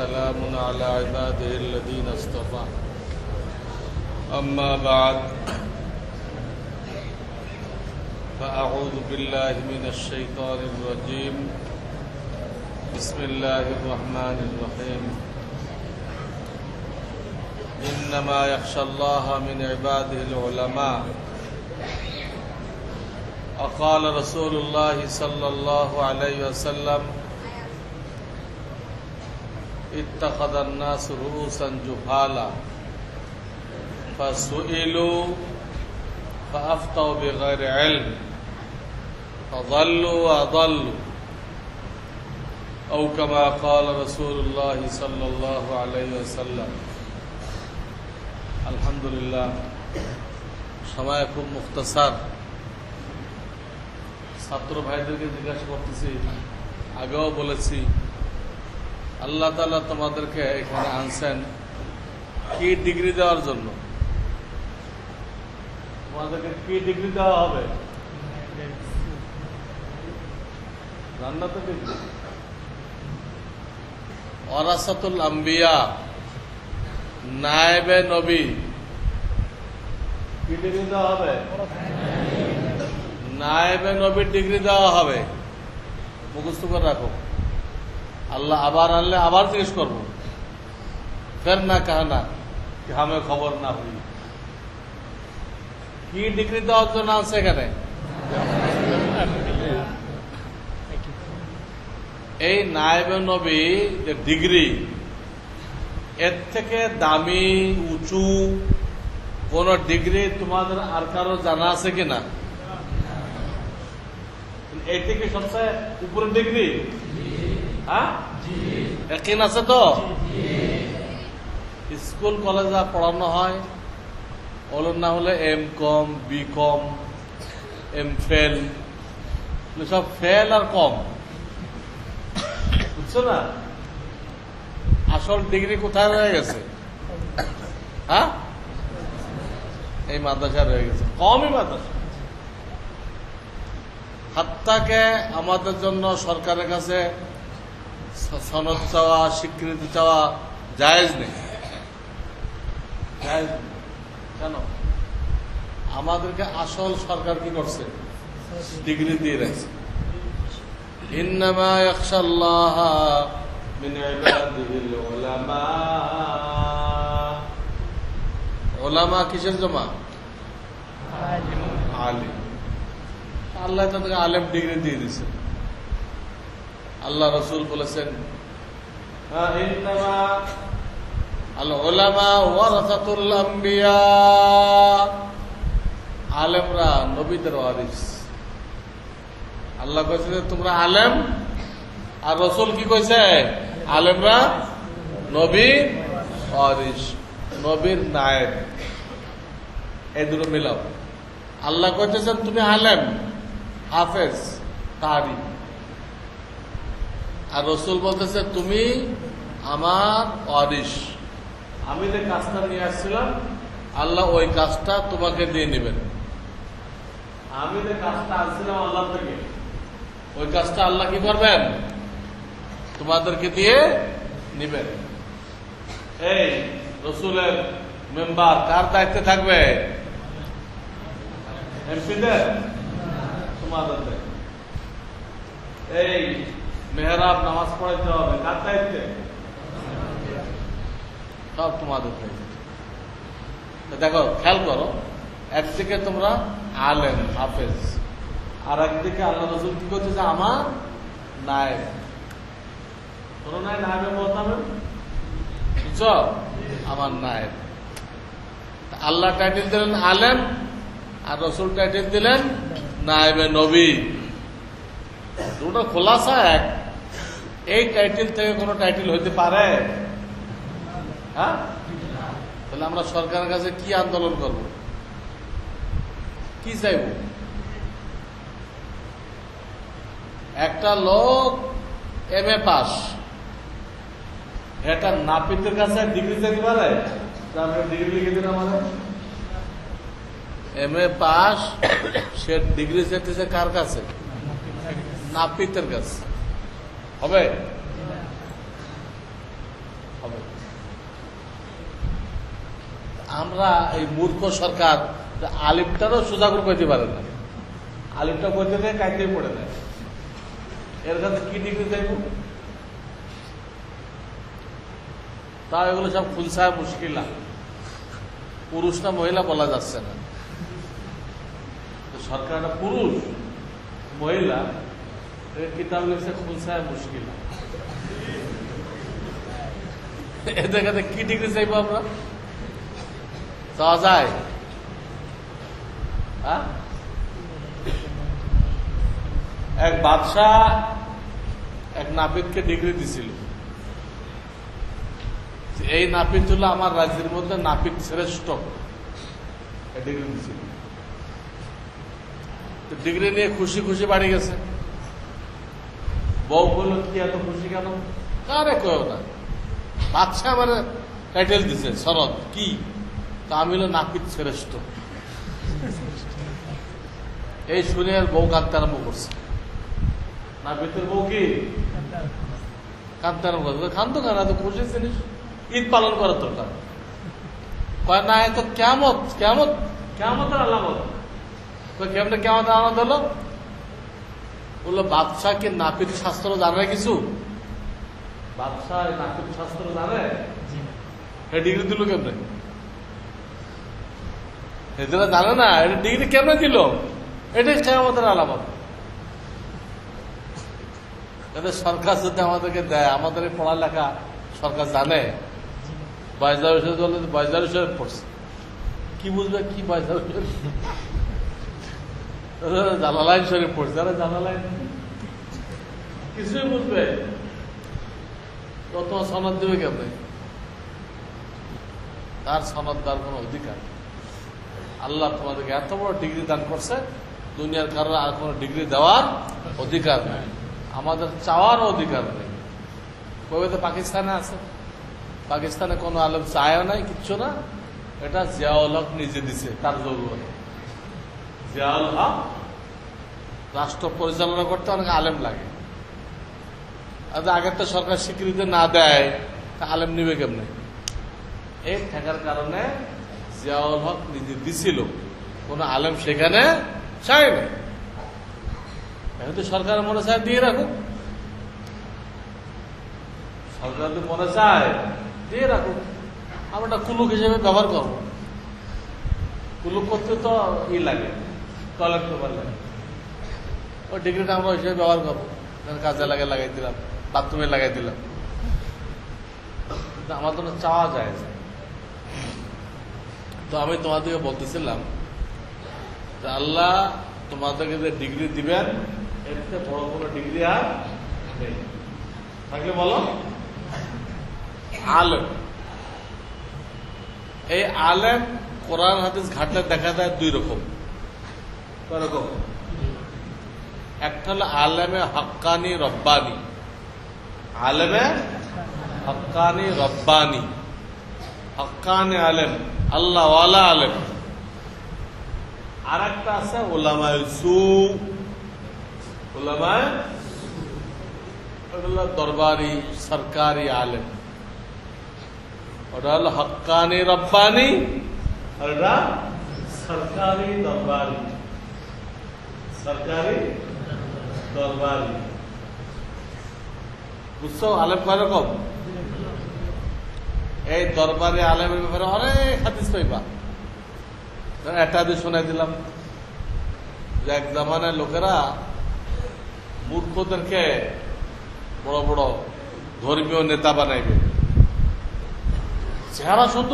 وسلام على عباده الذين اصطفى. أما بعد فأعوذ بالله من الشيطان الرجيم. بسم الله الرحمن الرحيم. إنما يخشى الله من عباده العلماء. وقال رسول الله صلى الله عليه وسلم اتخذ الناس رؤوسا جهالا فسئلوا فأفتوا بغير علم فضلوا وأضلوا أو كما قال رسول الله صلى الله عليه وسلم আলহামদুলিল্লাহ সময় খুব মুখতাসার ছাত্র ভাইদেরকে জিজ্ঞাসা করতেছি আগেও বলেছি আল্লাহ তালা তোমাদেরকে এখানে আনছেন কি ডিগ্রি দেওয়ার জন্য? তোমাদেরকে কি ডিগ্রি দেওয়া হবে? জান্নাতে ডিগ্রি। ওরাসাতুল আম্বিয়া নায়েবে নবী। কি ডিগ্রি দেওয়া হবে? নায়েবে নবীর ডিগ্রি দেওয়া হবে। মুখস্থ করে রাখো। আল্লাহ আবার আনলে আবার জিজ্ঞেস করব। ফের না কাহানা কি হামে খবর না হই। কি ডিগ্রি দেওয়ার জন্য আছে এখানে? এই নায়েবে নবী যে ডিগ্রি, এর থেকে দামি, উঁচু কোন ডিগ্রি তোমাদের আর কারও জানা আছে কিনা? এটি কি সবচেয়ে উপরের ডিগ্রি? হ্যাঁ? আছে তো? স্কুল, কলেজে পড়ানো হয়। ওগুলোর না হলে M com, B com, M fail. সব ফেল আর কম। বুঝছ না? আসল ডিগ্রি কোথায় রয়ে গেছে? হ্যাঁ? এই মাদ্রাসা রয়ে গেছে। কমই মাদ্রাসা। হাত্তাকে আমাদের জন্য সরকারের কাছে সনদ চাওয়া স্বীকৃতি চাওয়া জায়েজ নেই। জায়েজ নেই। কেন? আমাদেরকে আসল সরকার কি করছে? ডিগ্রি দিয়ে রাখছে। ইন্নামা ইয়াখশাল্লাহ মিন ইবাদিহিল উলামা। উলামা কিসের জমা? আলিম। আল্লাহ তাদেরকে আলেম ডিগ্রি দিয়ে দিছে আল্লাহ রসুল বলেছেন আল ওলামা ওয়ারাসাতুল আম্বিয়া। আলেমরা নবীদের ওয়ারিস। আল্লাহ কইছে যে তোমরা আলেম আর রসুল কি কইছে? আলেমরা নবী ওয়ারিস নবীর নায়েব। এই দুটো মিলাও। আল্লাহ কইতেছেন তুমি আলেম হাফেজ তারি আর রসুল বলতেছে, তুমি আমার অরিস আমি যে কাজটা নিয়ে আসছিলাম, আল্লাহ ওই কাজটা তোমাকে দিয়ে নেবেন। আমি যে কাজটা আসছিলাম আল্লাহ থেকে, ওই কাজটা আল্লাহ কি করবেন? তোমাদেরকে দিয়ে নিবেন। এই রসুলের মেম্বার কার দায়িত্বে থাকবে? এমপিদের? তোমাদের। এই মেহরাব নামাজ পড়াইতে হবে, কার দায়িত্বে? সব তোমাদের দায়িত্ব। দেখো, খেয়াল করো, একদিকে তোমরা আলেম, হাফেজ আর একদিকে আল্লাহ রসুল কি করতেছে আমার নায়েব। কোনো নাই নায়েবে বলতাম? বুঝছ? আমার তা আল্লাহ টাইটেল দিলেন আলেম, আর রসুল টাইটেল দিলেন নায়েবে নবী। দুটো খোলাসা এক। এই টাইটেল থেকে কোনো টাইটেল হইতে পারে? হ্যাঁ? তাহলে আমরা সরকারের কাছে কি আন্দোলন করব? কি চাইব? একটা লোক এম এ পাস। এটা নাপিতের কাছে ডিগ্রি চাইতে পারে? ডিগ্রি লিখে দিন আমাদের? এম এ পাস, সে ডিগ্রি চাইতেছে কার কাছে? নাপিতের কাছে। হবে? হবে আমরা এই মূর্খ সরকার আলিমটারও সোজা করে কইতে পারে না। আলিমটা কইতে নেয় কাইতে পড়ে নেয় এর কাছে কি ডিগ্রি চাইব? তা এগুলো সব ফুলসায় মুশকিল না। পুরুষ না মহিলা বলা যাচ্ছে না। তো সরকার একটা পুরুষ মহিলা কিতাব লিখছে খুলসায় মুশকিল। এদের কাছে কি ডিগ্রি চাইব আমরা? চাওয়া যায়? হ্যাঁ? এক বাদশাহ, এক নাপিতকে ডিগ্রি দিছিল। এই নাপিত হলো আমার রাজ্যের মধ্যে নাপিত শ্রেষ্ঠ। ডিগ্রি দিছিল। ডিগ্রি নিয়ে খুশি খুশি বাড়ি গেছে। বউ বলল কি এত খুশি কেন? কারে কেউ না বাচ্চা আমার টাইটেল দিছে শরৎ কি? তা আমি হলো নাপিত শ্রেষ্ঠ। এই শুনে আর বউ কাঁদতে আরম্ভ করছে। নাপিতের বউ কি? কাঁদতে আরম্ভ করছে। কান্দো কেন? এত খুশি জিনিস। ঈদ পালন করার দরকার। কয় না এ তো কেমত কেমত কেমতের আলামত। তো কেমনে কেমন আলামত হলো? বলল বাদশাহ কি নাপিত শাস্ত্র জানে কিছু? বাদশাহ নাপিত শাস্ত্র জানে? এ ডিগ্রি দিল কেমনে? এদের জানে না এটা ডিগ্রি কেমনে দিল? এটাই কেমতের আলামত। এদের সরকার যদি আমাদেরকে দেয় আমাদের এই পড়ালেখা সরকার জানে। বাইজার হিসেবে বাইজার হিসেবে পড়ছে। কি বুঝবে কি বাইজার জালালাইন শরীফ পড়ছে, আরে জালালাইন কিছুই বুঝবে? তত সনদ দেবে কেমনে? তার সনদ দেওয়ার কোনো অধিকার আল্লাহ তোমাদেরকে এত বড় ডিগ্রি দান করছে, দুনিয়ার কারোর আর কোনো ডিগ্রি দেওয়ার অধিকার নেই। আমাদের চাওয়ার অধিকার নেই। কবে তো পাকিস্তানে আছে? পাকিস্তানে কোনো আলেম চায়ও নাই, কিচ্ছু না। এটা জিয়াউল হক নিজে দিছে, তার হক রাষ্ট্র পরিচালনা করতে অনেক আলেম লাগে। আর আগের তো সরকার স্বীকৃতি না দেয়, তা আলেম নিবে কেমনে? এই থাকার কারণে জিয়াউল হক নিজে দিছিল। কোন আলেম সেখানে চায় না এখন তো সরকার মনে চায়, দিয়ে রাখুক। সরকার যদি মনে চায়, দিয়ে রাখুক। আমরা কুলুক হিসেবে ব্যবহার করব। কুলুক করতে তো ই লাগে। টয়লেট পেপার লাগে ওই ডিগ্রিটা আমরা হিসেবে ব্যবহার করব। কাজে লাগে, লাগাই দিলাম, বাথরুমে লাগাই দিলাম। আমার তো চাওয়া যায় তো আমি তোমাদেরকে বলতেছিলাম যে আল্লাহ তোমাদেরকে যে ডিগ্রি দিবেন, এর বড় কোনো ডিগ্রি আর থাকলে বলো। আলেম। এই আলেম কোরআন হাদিস ঘাটলে দেখা যায় দুই রকম। একটা হলো আলেমে হক্কানি রব্বানি। আলেমে হক্কানি রব্বানি। হক্কানি আলেম, আল্লাহওয়ালা আলেম। আর একটা আছে ওলামায় সু। ওলামায় ওটা হলো দরবারি, সরকারি আলেম। ওটা হলো হক্কানি রব্বানি, আর সরকারি দরবারি। সরকারি দরবারি বুঝছ, আলেম কয় রকম? এই দরবারে আলেমের ব্যাপারে অনেক হাদিস পাইবা। একটা হাদিস শোনাই দিলাম। যে এক জামানায় লোকেরা মূর্খদেরকে বড় বড় ধর্মীয় নেতা বানাইবে। চেহারা খুব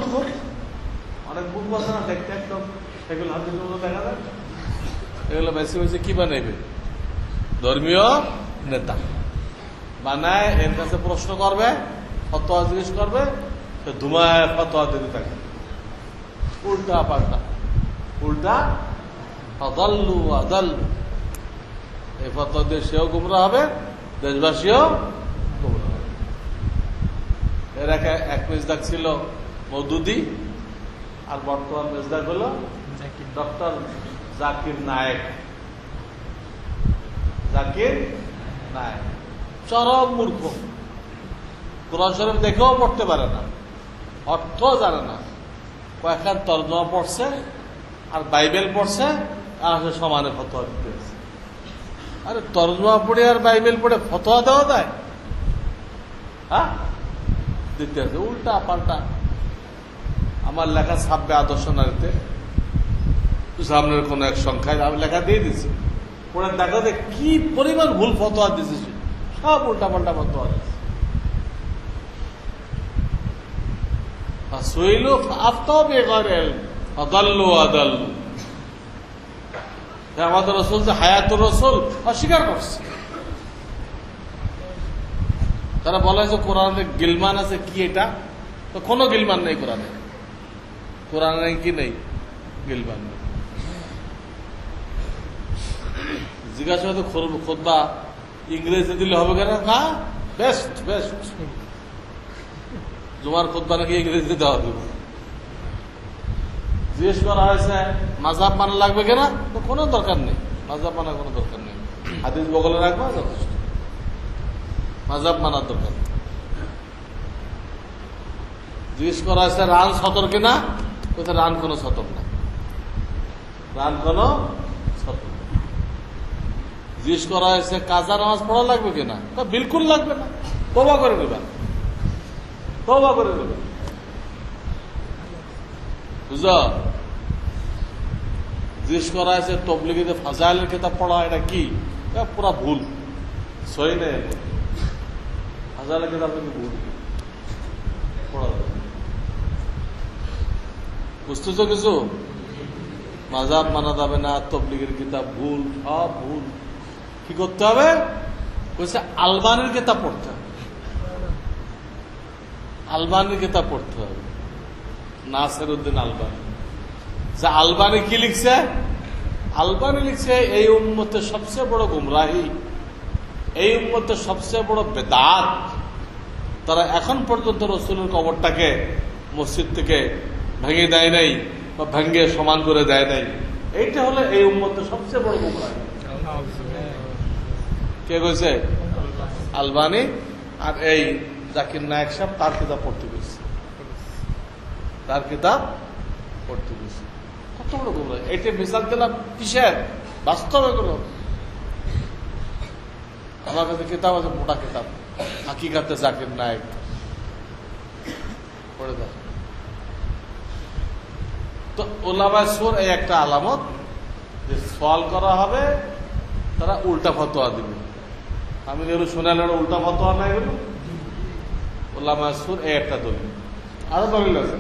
অনেক মূর্খ আছে না, দেখতে একদম এগুলো হাদিস দেখা যায়। এগুলো বেশি বেশি কি বানাইবে? ধর্মীয় নেতা। বানায় এর কাছে প্রশ্ন করবে ফতোয়া জিজ্ঞেস করবে সে ধুমায় ফতোয়া দিতে থাকে। উল্টা পাল্টা। উল্টা আদাল্লু আদাল এই ফতোয়া দিয়ে সেও গুমরা হবে দেশবাসীও গুমরা হবে। এর এক এক মেজদাক ছিল মৌদুদি আর বর্তমান মেজদাক হলো ডক্টর জাকির নায়েক জাকির নায়েক চরম মূর্খ। কোরআন শরীফ দেখেও পড়তে পারে না। অর্থ জানে না। কয়েকখান তর্জমা পড়ছে, আর বাইবেল পড়ছে, আর সমানে ফতোয়া দিতে। আরে তর্জমা পড়ে আর বাইবেল পড়ে ফতোয়া দেওয়া দেয় হ্যাঁ? দিতে উল্টা পাল্টা। আমার লেখা ছাপবে আদর্শ নারীতে। সামনের কোন এক সংখ্যায় আমি লেখা দিয়ে দিছি। পরে দেখা যায় কি পরিমাণ ভুল ফতোয়া দিছিস সব উল্টা পাল্টা ফতোয়া দিচ্ছে সুইলু রসুল যে রসুল, অস্বীকার করছে। তারা বলে যে কোরআনে গিলমান আছে, কি এটা? তো কোনো গিলমান নেই কোরআনে। কোরআনে কি নেই? গিলমান নেই। জিজ্ঞাসা হয়তো খোদ্া ইংরেজি দিলে হবে কেন? হ্যাঁ বেস্ট বেস্ট জুমার খোদ্া নাকি ইংরেজিতে দেওয়া দেবে জিজ্ঞেস করা হয়েছে মাজাব মানা লাগবে কিনা? তো কোনো দরকার নেই মাজাব মানার কোনো দরকার নেই। হাদিস বগলে রাখবা, যথেষ্ট। মাজাব মানার দরকার জিজ্ঞেস করা হয়েছে, রান সতর কিনা কোথায় রান কোনো সতর না। রান কোনো না। জিজ্ঞেস করা হয়েছে, কাজা নামাজ পড়া লাগবে কিনা? তা বিলকুল লাগবে না। তোবা করে নেবেন। তোবা করে নেবেন। বুঝল জিজ্ঞেস করা হয়েছে, তবলিগিতে ফাজাইলের কিতাব পড়া এটা কি? পুরা ভুল। সই নেই। ফাজাইলের কিতাব কিন্তু ভুল। পড়া। বুঝতেছ কিছু? মাজাব মানা যাবে না, তবলিগের কিতাব ভুল, সব ভুল। কি করতে হবে? বলছে, আলবানের কিতাব পড়তে হবে। আলবানের কিতাব পড়তে হবে। নাসের উদ্দিন আলবানি। যে আলবানি কি লিখছে? আলবানি লিখছে, এই উম্মতের সবচেয়ে বড় গুমরাহি, এই উম্মতের সবচেয়ে বড় বেদাত। তারা এখন পর্যন্ত রসুলের কবরটাকে মসজিদ থেকে ভেঙে দেয় নাই বা ভেঙে সমান করে দেয় নাই। এইটা হলো এই উম্মতের সবচেয়ে বড় গুমরাহি। কে কইছে? আলবানি। আর এই জাকির নায়ক সাহেব, তার কিতাব পড়তে গেছে। তার কিতাব পড়তে গেছে। কত বড় গুমরাহি এইটা মিসাল দিলাম কিসের? বাস্তবে কোনো আমার কাছে কিতাব আছে, মোটা কিতাব। হাকিকাতে জাকির নায়ক। পড়ে দেখ। তো ওলামায় সুর এই একটা আলামত যে সওয়াল করা হবে, তারা উল্টা ফতোয়া দিবে। আমি যেগুলো শুনালে উল্টা ফতোয়া নাই এগুলো ওলামা সুর এই একটা দলিল। আরও দলিল আছে।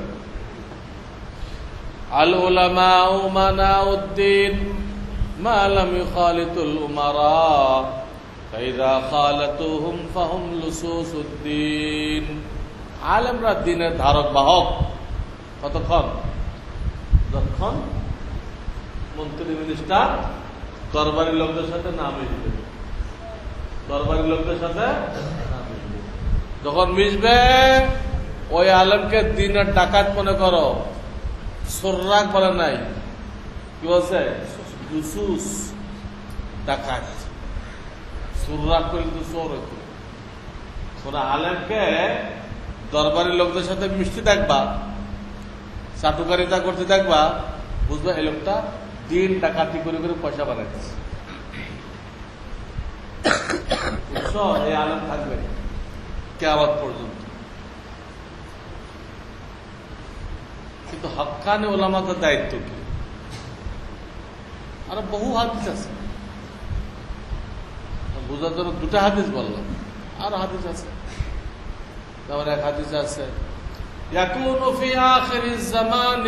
আল ওলামা মানাউদ্দিন মা লাম ইখালিতুল উমারা, ফাইদা খালাতুহুম ফাহুম লুসুসুদ্দিন। আলেমরা দিনের ধারক বাহক কতক্ষণ? যতক্ষণ মন্ত্রী মিনিস্টার দরবারি লোকদের সাথে না মিশবে দরবারি লোকদের সাথে? যখন মিশবে, ওই আলমকে দিনের ডাকাত মনে করো সোর্রাক বলে নাই। কি বলছে? লুসুস ডাকাত। সুররাক করলে তো চোর আলেমকে দরবারি লোকদের সাথে মিষ্টি দেখবা চাটুকারিতা করতে দেখবা, বুঝবা এই লোকটা দিন ডাকাতি করে করে পয়সা বানাইতেছে। বুঝছো? এই আলেম থাকবে কেয়ামত পর্যন্ত কিন্তু হকানে ওলামাদের দায়িত্ব কি আরো বহু হাদিস আছে বোঝার জন্য দুটা হাদিস বললাম আর হাদিস আছে তারপর এক হাদিস আছে يكون في آخر الزمان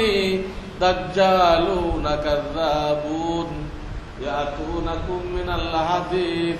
دجالون كذابون يأتونكم من الحديث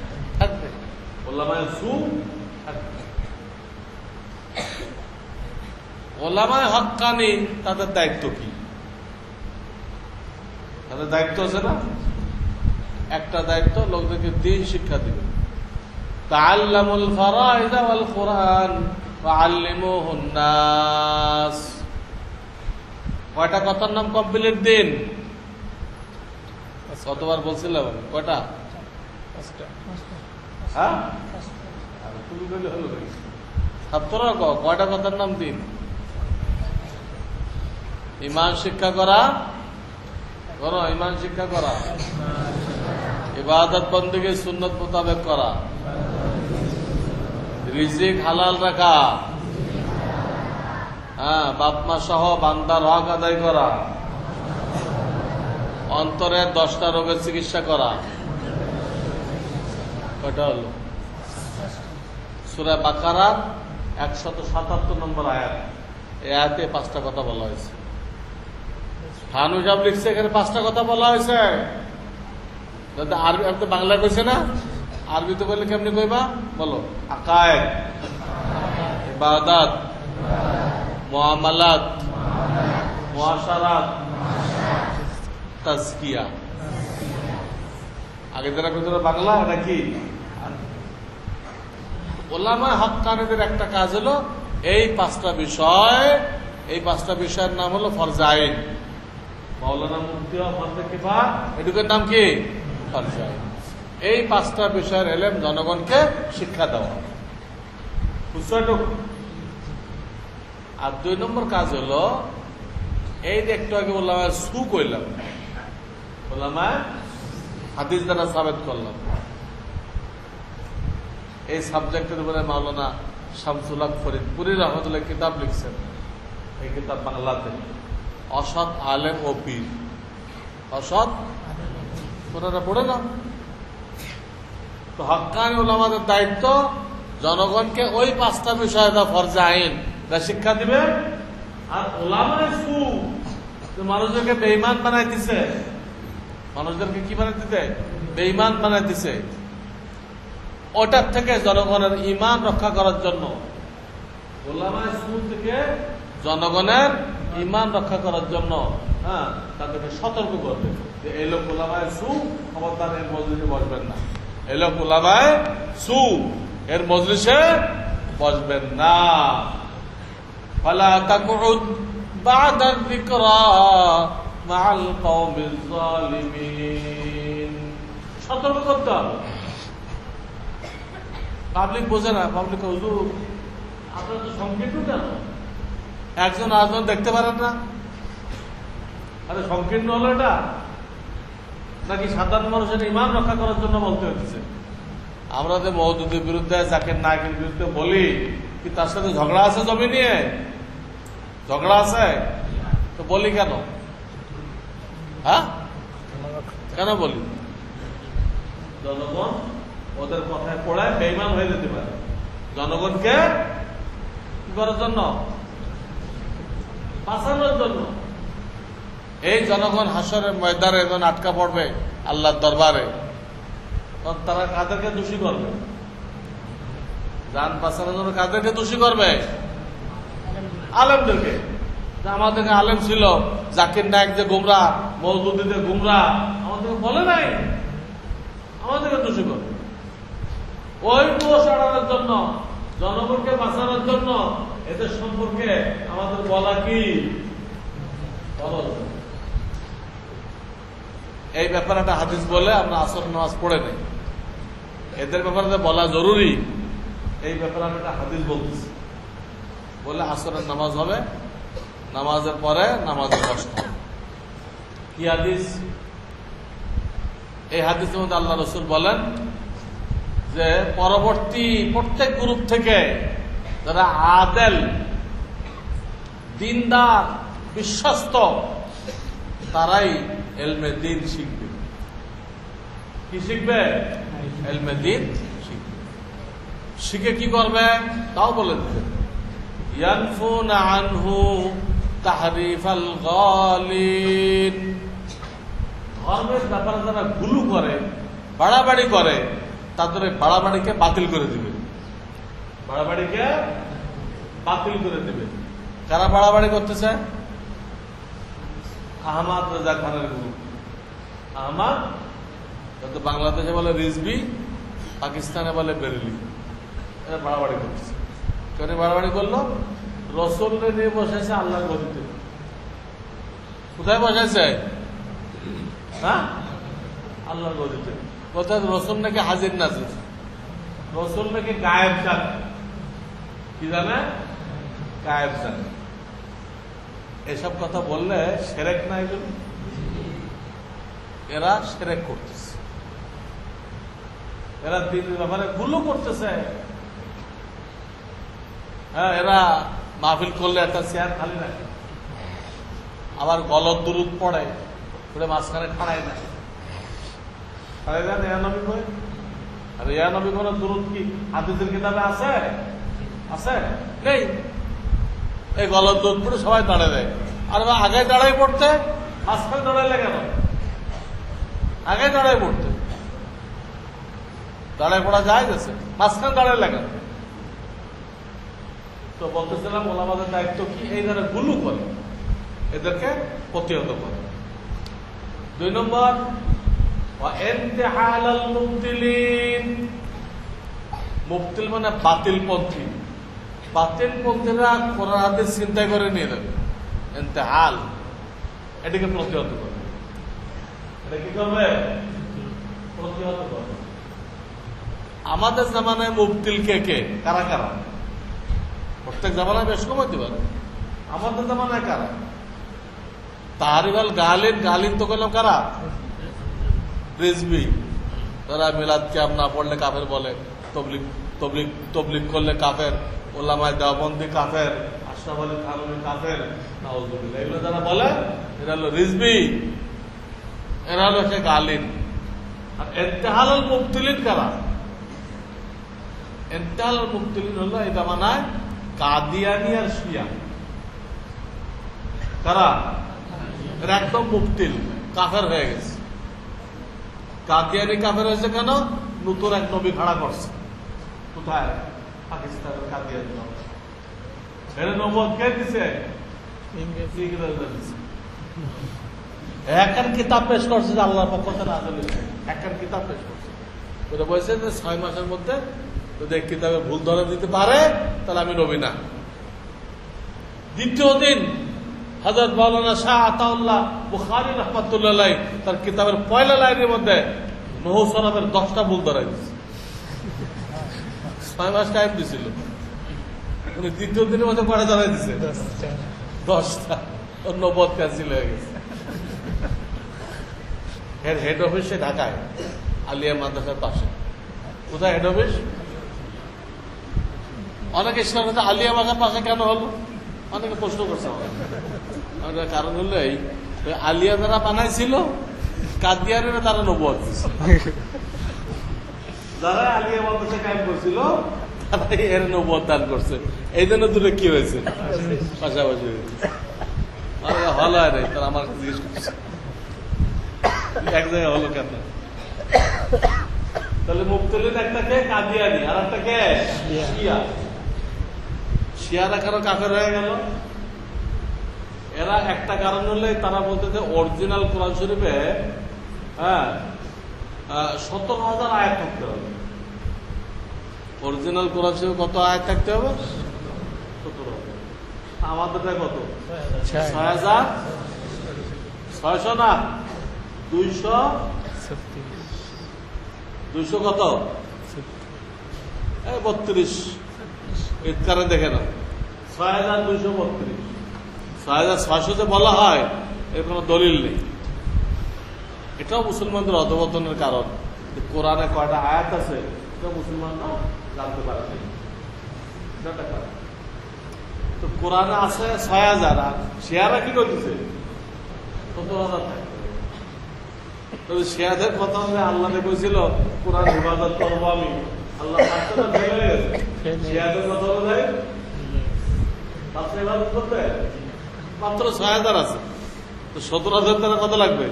ওলামায় সু ওলামায় হক্কানি তাদের দায়িত্ব কি? তাদের দায়িত্ব আছে না? একটা দায়িত্ব, লোকদেরকে দিন শিক্ষা দিবে। তাআল্লামুল ফারাইদ ওয়াল কুরআন ওয়াআল্লিমুহুন নাস। কয়টা কথার নাম কমপ্লিট দিন? কতবার বলছিলাম কয়টা? হ্যাঁ? তুমি বললে হলো ছাত্ররা ক কয়টা কথার নাম দিন? ইমান শিক্ষা করা? করো ইমান শিক্ষা করা। ইবাদত বন্দীকে সুন্নত মোতাবেক করা। রিজিক হালাল রাখা। হ্যাঁ বাপমা সহ বান্দার হক আদায় করা। অন্তরের দশটা রোগের চিকিৎসা করা। কয়টা হলো? সুরা বাকারা একশত সাতাত্তর নম্বর আয়াত। এই আয়াতে পাঁচটা কথা বলা হয়েছে। সাহেব লিখছে, এখানে পাঁচটা কথা বলা হয়েছে। যাতে আরবি আপনি বাংলা কইছে না? আরবি তো বললে কেমনি কইবা? বলো। আকায় ইবাদাত, মুআমালাত, মুআশারাত, তাজকিয়া। আগে যারা কইছিল বাংলা, এটা কি? ওলামা হকানিদের একটা কাজ হলো এই পাঁচটা বিষয় এই পাঁচটা বিষয়ের নাম হলো ফরজাইন। মাওলানা মুফতি ফরজে কিফা এটুকুর নাম কি? ফরজাইন। এই পাঁচটা বিষয়ের এলেম জনগণকে শিক্ষা দেওয়া। বুঝছ? আর দুই নম্বর কাজ হলো এই যে একটু আগে বললাম সু কইলাম বললাম হাদিস দ্বারা সাবেত করলাম। এই সাবজেক্টের উপরে মাওলানা শামসুল হক ফরিদ পুরী রহমতুল্লাহ কিতাব লিখছেন। এই কিতাব বাংলাতে। অসৎ আলেম ও পীর। অসৎ? ওনারা পড়ে না। তো হকানি ওলামাদের দায়িত্ব, জনগণকে ওই পাঁচটা বিষয় দা ফরজে আইন। যা শিক্ষা দিবে। আর ওলামায় সু মানুষদেরকে বেইমান বানাই দিছে। মানুষদেরকে কি বানাই দিতে? বেইমান বানাই দিছে। ওটার থেকে জনগণের ইমান রক্ষা করার জন্য ওলামায় সু থেকে জনগণের ইমান রক্ষা করার জন্য হ্যাঁ তাদেরকে সতর্ক করবে যে এই লোক ওলামায় সু খবরদার এর মজলিসে বসবেন না এই লোক ওলামায় সু এর মজলিসে বসবেন না فلا تقعد بعد الذكرى مع القوم الظالمين সতর্ক করতে হবে পাবলিক বোঝে না পাবলিক হুজুর। আপনার তো সংকীর্ণ কেন একজন আরেকজন দেখতে পারেন না। আরে সংকীর্ণ হলো এটা। নাকি সাধারণ মানুষের ইমান রক্ষা করার জন্য বলতে হচ্ছে? আমরা যে মৌদুদের বিরুদ্ধে জাকির নায়কের বিরুদ্ধে বলি কি তার সাথে ঝগড়া আছে জমি নিয়ে? ঝগড়া আছে? তো বলি কেন? হ্যাঁ? কেন বলি? জনগণ ওদের কথায় পড়ায় বেইমান হয়ে যেতে পারে। জনগণকে কি করার জন্য বাঁচানোর জন্য। এই জনগণ হাসরের ময়দানে এখন আটকা পড়বে আল্লাহর দরবারে। তখন তারা কাদেরকে দোষী করবে। যান বাঁচানোর জন্য কাদেরকে দোষী করবে? আলেমদেরকে। যে আমাদেরকে আলেম ছিল জাকির নায়ক যে গুমরা মৌদুদিতে গুমরা আমাদেরকে বলে নাই। আমাদেরকে দোষী করবে। ওই দোষ এড়ানোর জন্য, জনগণকে বাঁচানোর জন্য এদের সম্পর্কে আমাদের বলা কি। এই ব্যাপারে একটা হাদিস বলে আমরা আসর নামাজ পড়ে নেই। এদের ব্যাপারে বলা জরুরি। এই ব্যাপারে আমি একটা হাদিস বলতেছি। বলে আসরের নামাজ হবে, নামাজের পরে নামাজে বসতে হবে। কি হাদিস? এই হাদিসের মধ্যে আল্লাহ রসুল বলেন যে পরবর্তী প্রত্যেক গ্রুপ থেকে যারা আদেল, দিনদার, বিশ্বস্ত, তারাই এলমে দিন শিখবে। কি শিখবে? এলমে দিন শিখবে। শিখে কি করবে? তাও বলে দিতে। ইয়ানফুন আনহু তাহরিফাল গালিন। ধর্মের ব্যাপারে যারা গুলু করে, বাড়াবাড়ি করে তাদের ওই বাড়াবাড়িকে বাতিল করে দিবে। বাড়াবাড়িকে বাতিল করে দিবে। কারা বাড়াবাড়ি করতেছে? আহমাদ রেজা খানের গ্রুপ আহমাদ? যাতে বাংলাদেশে বলে রিজবি পাকিস্তানে বলে বেরেলি। এরা বাড়াবাড়ি করতেছে। কেন বাড়াবাড়ি করল? রসুলকে নিয়ে বসেছে আল্লাহর গদিতে। কোথায় বসেছে? হ্যাঁ? আল্লাহর গদিতে। কোথায় রসুল নাকি হাজির নাজির? রসুল নাকি গায়েব জানে। কি জানে? গায়েব জানে। এসব কথা বললে সেরেক না এগুলো এরা সেরেক করতেছে। এরা দিনের ব্যাপারে ভুলও করতেছে। হ্যাঁ এরা মাহফিল করলে একটা চেয়ার খালি রাখে। আবার গলত দুরুদ পড়ে পড়ে মাঝখানে খাড়ায় না দেন ইয়া আর ইয়া নবী কোন দুরুদ কি? হাদিসের আছে? আছে? নেই? এই গলত দুধ সবাই দাঁড়িয়ে দেয়। আর আগে দাঁড়াই পড়তে? মাঝখানে দাঁড়াইলে কেন? আগে দাঁড়াই পড়তে। দাঁড়ায় পড়া যায় গেছে। মাঝখানে দাঁড়াইলে কেন? তো বলতেছিলাম, ওলামাদের দায়িত্ব কি? এই ধরনের গুলু করে, এদেরকে প্রতিহত করে। দুই নম্বর মুক্তিল মানে বাতিল পন্থী। বাতিল পন্থীরা কোরআন চিন্তা করে নিয়ে যাবে। এন্তেহাল, এটাকে প্রতিহত করবে এটা কি করবে? প্রতিহত করবে আমাদের জামানায় মুক্তিল কে কে? কারা কারা? প্রত্যেক জামানায় বেশ কম হতে পারে আমাদের জামানায় কারা? তাহারিবাল গালিন গালিন তো করলাম কারা? রিজবি তারা মিলাদ ক্যাম না পড়লে কাফের বলে তবলিক তবলিক তবলিক করলে কাফের, ওলামায় দেওবন্দি কাফের আশরাফ আলী খানুনি কাফের, নাউজুবিল্লাহ। এগুলো যারা বলে, এরা হলো রিজবি। এরা হলো সে গালিন। আর এন্তেহাল মুক্তিলিন কারা? এন্তেহাল মুক্তিলিন হলো এই জামানায় কাদিয়ানি আর শিয়া। কারা? এরা একদম মুক্তিল কাফের হয়ে গেছে। কাদিয়ানি কাফের হয়েছে কেন? নতুন এক নবী খাড়া করছে। কোথায়? পাকিস্তানের কাদিয়ানি এটা নবদ কে দিছে? দিছে। কিতাব পেশ করছে যে আল্লাহর পক্ষ থেকে নাজল। একখান কিতাব পেশ করছে। ওটা বলছে যে ছয় মাসের মধ্যে যদি এক কিতাবে ভুল ধরে দিতে পারে তাহলে আমি নবী না। দ্বিতীয় দিন হজরত মৌলানা শাহ আতাউল্লাহ বুখারি রহমতুল্লাহ তার কিতাবের পয়লা লাইনের মধ্যে নহসরামের দশটা ভুল ধরাই দিচ্ছে ছয় মাস টাইম দিছিল। দ্বিতীয় দিনের মধ্যে পড়ে ধরাই দিছে। দশটা। অন্য পদ ক্যান্সেল হয়ে গেছে। এর হেড অফিস ঢাকায়, আলিয়া মাদ্রাসার পাশে। কোথায় হেড অফিস অনেকে ইসলাম আলিয়া বাগার পাশে কেন হলো? অনেকে প্রশ্ন করছে আমাকে। কারণ হলো এই আলিয়া যারা বানাইছিল কাদিয়ারের তারা দিছে। যারা আলিয়া মাদ্রাসা কায়েম করছিল এর দান করছে। এই জন্য দুটো কি হয়েছে? পাশাপাশি হয়েছে। আর হলো তারা আমার কাছে জিজ্ঞেস করছে। এক জায়গায় হলো কেন? তাহলে মুক্তলিন একটা কে? কাদিয়ানি। আর একটা কে? শিয়া। শিয়ারা কারও কাফের হয়ে গেল? এরা একটা কারণ হলে তারা বলতে যে অরিজিনাল কোরআন শরীফে হ্যাঁ সতেরো হাজার আয়াত থাকতে হবে। অরিজিনাল কোরআন শরীফে কত আয়াত থাকতে হবে? সতেরো হাজার। আমাদেরটা কত? ছয় হাজার। ছয়শো না? দুইশো? দুইশো কত? বত্রিশ। ইতকারে দেখে না ছয় হাজার দুইশো বত্রিশ। বলা হয়, এর কোনো দলিল নেই। এটাও মুসলমানদের অধবতনের কারণ। কোরআনে কয়টা আয়াত আছে এটা মুসলমানরা জানতে পারে নাই। তো কোরআনে আছে ছয় হাজার, আর শেয়ারা কি করতেছে? সত্তর হাজার থাকে। তবে শেয়াদের কথা হবে আল্লাহ বলছিল কোরআন হিফাজত করব আমি। আল্লাহ শেয়াদের কথা বলে মাত্র ছয় হাজার আছে। তো সতেরো হাজার কত লাগবে?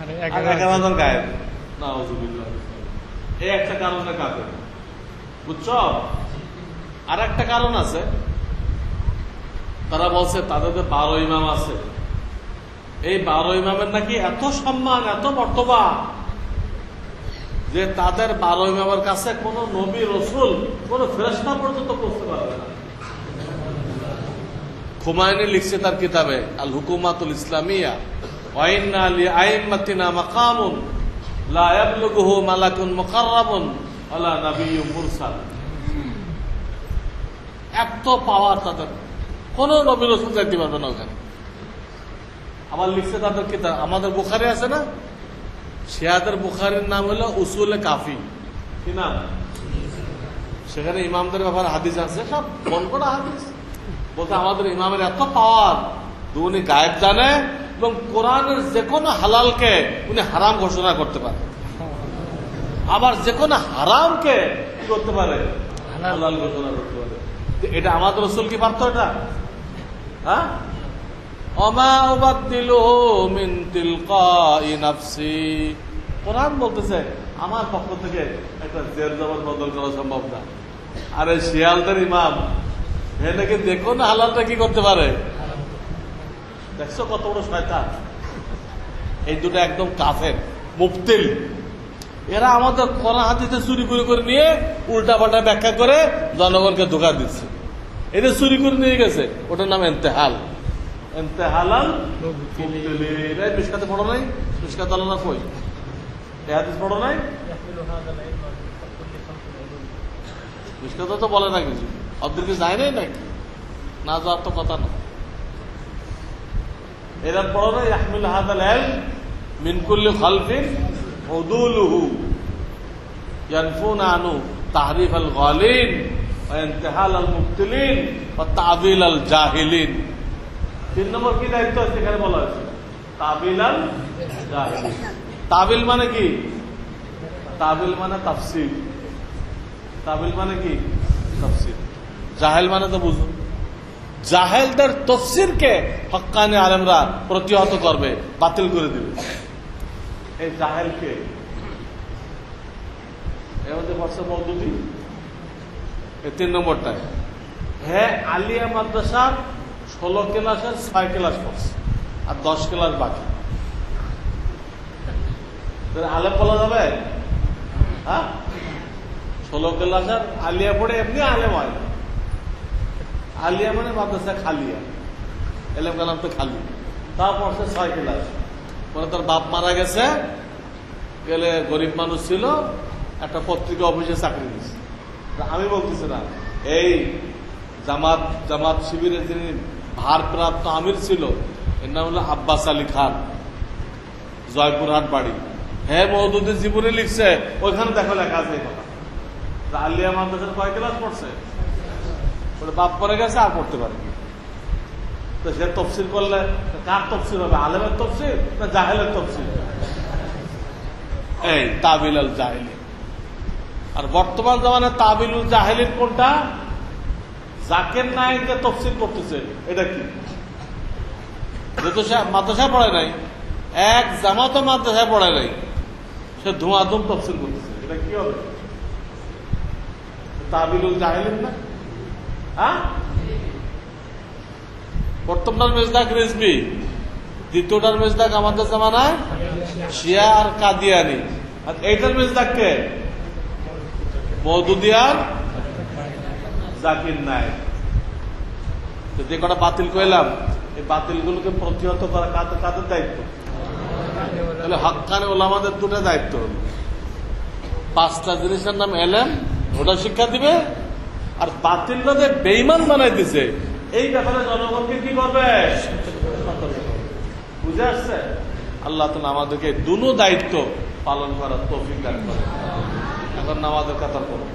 আর এগারো হাজার। গায়ে না এই একটা কারণে কাকে বুঝছ? আর একটা কারণ আছে। তারা বলছে তাদের যে বারো ইমাম আছে এই বারো ইমামের নাকি এত সম্মান এত বর্তবা যে তাদের বারো ইমামের কাছে কোন নবী রসুল কোন ফেরস্তা পর্যন্ত পৌঁছতে পারবে না। খুমায়নি লিখছে তার কিতাবে, আল হুকুমাতুল ইসলামিয়া। ওয়াইন্না লি আইম্মাতিনা মাকামুন, লা ইয়াবলুগুহু মালাকুন মুকাররাবুন ওয়ালা নাবিয়্যুম মুরসাল। এত পাওয়ার তাদের। কোন নবী রসুল যাইতে পারবে না ওখানে। আবার লিখছে তাদের কিতাব, আমাদের বুখারি আছে না? শিয়াদের বুখারির নাম হলো উসুলে কাফি। কি নাম? সেখানে ইমামদের ব্যাপারে হাদিস আছে, সব মন করা হাদিস। বলতে আমাদের ইমামের এত পাওয়ার উনি গায়েব জানে এবং কোরআনের যে কোনো হালালকে উনি হারাম ঘোষণা করতে পারে। আবার যে কোনো হারামকে করতে পারে? হালাল ঘোষণা করতে পারে। এটা আমাদের রসুল কি পারতো এটা? হ্যাঁ? মিন কোরআন বলতেছে আমার পক্ষ থেকে একটা জের জবর বদল করা সম্ভব না। আরে শিয়ালদের ইমাম হ্যাঁ, এটাকে দেখো না হালালটা কি করতে পারে? দেখছ কত বড় শয়তান? এই দুটো একদম কাফের মুফতিল এরা আমাদের কলা হাতিতে চুরি করে করে নিয়ে উল্টা পাল্টা ব্যাখ্যা করে জনগণকে ধোকা দিচ্ছে। এদের চুরি করে নিয়ে গেছে, ওটার নাম এন্তেহাল। এন্তেহালাল এরাই মিসকাতে পড়ো নাই? মিসকাত আলানা কই? হাদিস পড়ো নাই? মিসকাতে তো বলে না কিছু। অব্দুল কি যায় নাই? নাকি না যাওয়ার তো কথা না। এরা পড়ো না, ইয়াহমিল হাদাল ইলম মিন কুল্লি খালফিন উদুলুহু ইয়ানফুনা আনু তাহরিফ আল গালিন ইন্তিহাল আল মুবতিলিন ওয়া তাবিল আল জাহিলিন। তিন নম্বর কি দায়িত্ব আছে? এখানে বলা হয়েছে। তাবিল আল জাহিলিন। তাবিল মানে কি? তাবিল মানে তাফসীর। তাবিল মানে কি? তফসির। জাহেল মানে তো বুঝুন জাহেলদের তফসিরকে হক্কানি আলেমরা প্রতিহত করবে, বাতিল করে দিবে। এই জাহেলকে এর মধ্যে পড়ছে মৌদুদি। এই তিন নম্বরটায়। হ্যাঁ আলিয়া মাদ্রাসার ষোলো ক্লাসের ছয় ক্লাস পড়ছে, আর দশ ক্লাস বাকি। আলেম বলা যাবে? হ্যাঁ? ষোলো ক্লাসের আলিয়া পড়ে এমনি আলেম হয়। আলিয়া মানে মাদ্রাসা খালিয়া। এলেম কালাম তো খালি। তারপর সে ছয় ক্লাস পরে তার বাপ মারা গেছে। গেলে গরিব মানুষ ছিল, একটা পত্রিকা অফিসে চাকরি দিচ্ছে তা আমি বলতেছি না, এই জামাত জামাত শিবিরে যিনি ভারপ্রাপ্ত আমির ছিল, এর নাম হলো আব্বাস আলী খান জয়পুরহাট বাড়ি হ্যাঁ মৌদুদ্দিন জীবনে লিখছে, ওইখানে দেখো লেখা আছে কথা। আলিয়া মাদ্রাসার কয় ক্লাস পড়ছে? বাপ পরে গেছে, আর পড়তে পারে তো সে তফসিল করলে কার তফসিল হবে, আলেমের তফসিল না জাহেলের তফসিল? এই, তাবিল আল জাহেলি। আর বর্তমান জমানে তাবিলুল জাহেলির কোনটা? জাকের যে তফসিল করতেছে, এটা কি? মাদ্রাসায় পড়ে নাই। এক জামাতও মাদ্রাসায় পড়ে নাই। সে ধুমাধুম তফসিল করতেছে, এটা কি হবে? তাবিলুল জাহেলিন না? হ্যাঁ? প্রথমটার মেজদাক রেজবি, দ্বিতীয়টার মেজদাক আমাদের জামানায় শিয়া আর কাদিয়ানি। আর এইটার মেজদাক কে? মৌদুদিয়ার জাকির নায়ক। তো যে কটা বাতিল করলাম এই বাতিলগুলোকে প্রতিহত করা কাদের কাদের দায়িত্ব? তাহলে হকানে ওলামাদের দুটো দায়িত্ব পাঁচটা জিনিসের নাম এলেম, ওটা শিক্ষা দিবে আর বাতিলদের বেইমান বানাই দিছে, এই ব্যাপারে জনগণকে কি করবে? বুঝে আসছে? আল্লাহ তালা আমাদেরকে দুনো দায়িত্ব পালন করার তৌফিক দান করে এখন নামাজের কথা করো